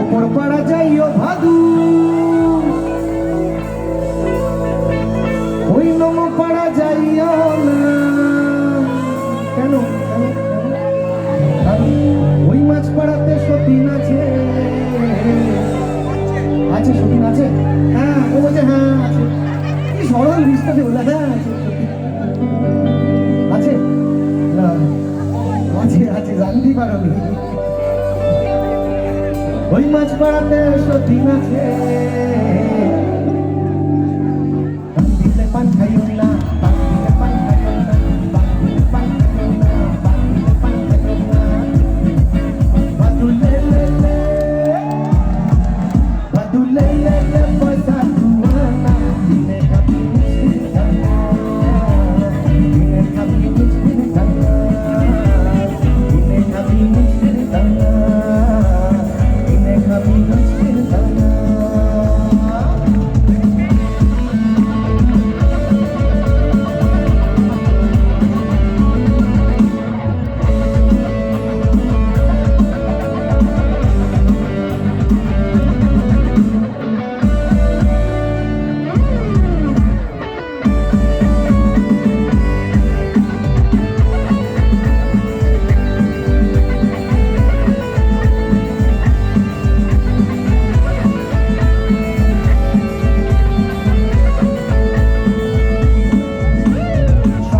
ওপর পাড়া যাইও ভাদু। ওই নম পাড়া যাইও না। কেন? ওই মাছ পাড়াতে সত্য ওই মাছ পাড়াতে সত্যি মাছে পান খাইও।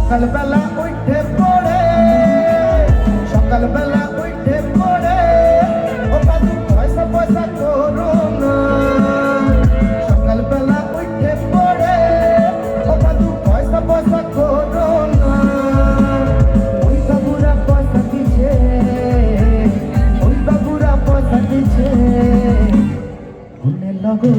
সকালবেলা উঠে পড়ে, সকালবেলা উঠে পড়ে। ও কাজু পয়সা পয়সা করো না। সকালবেলা উঠে পড়ে ও কাজু পয়সা পয়সা করো না। বাবুরা পয়সা দিছে বাবুরা পয়সা দিছে মনে লগো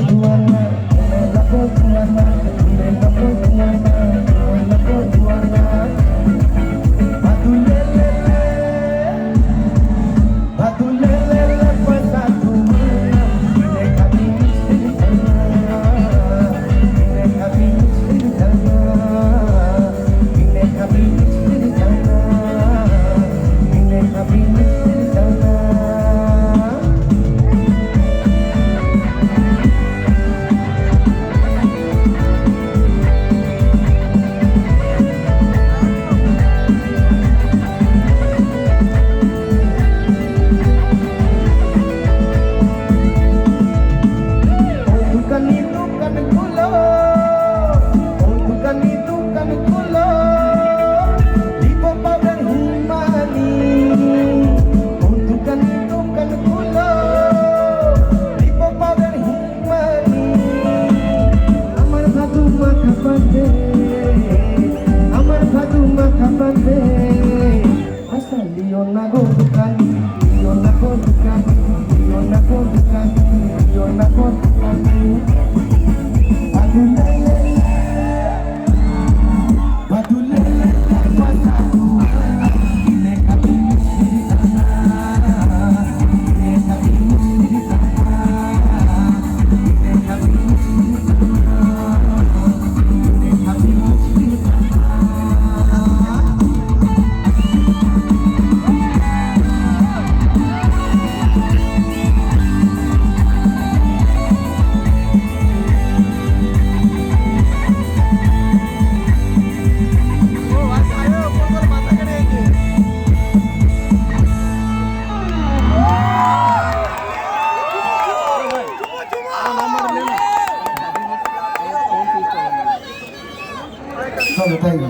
কথাই না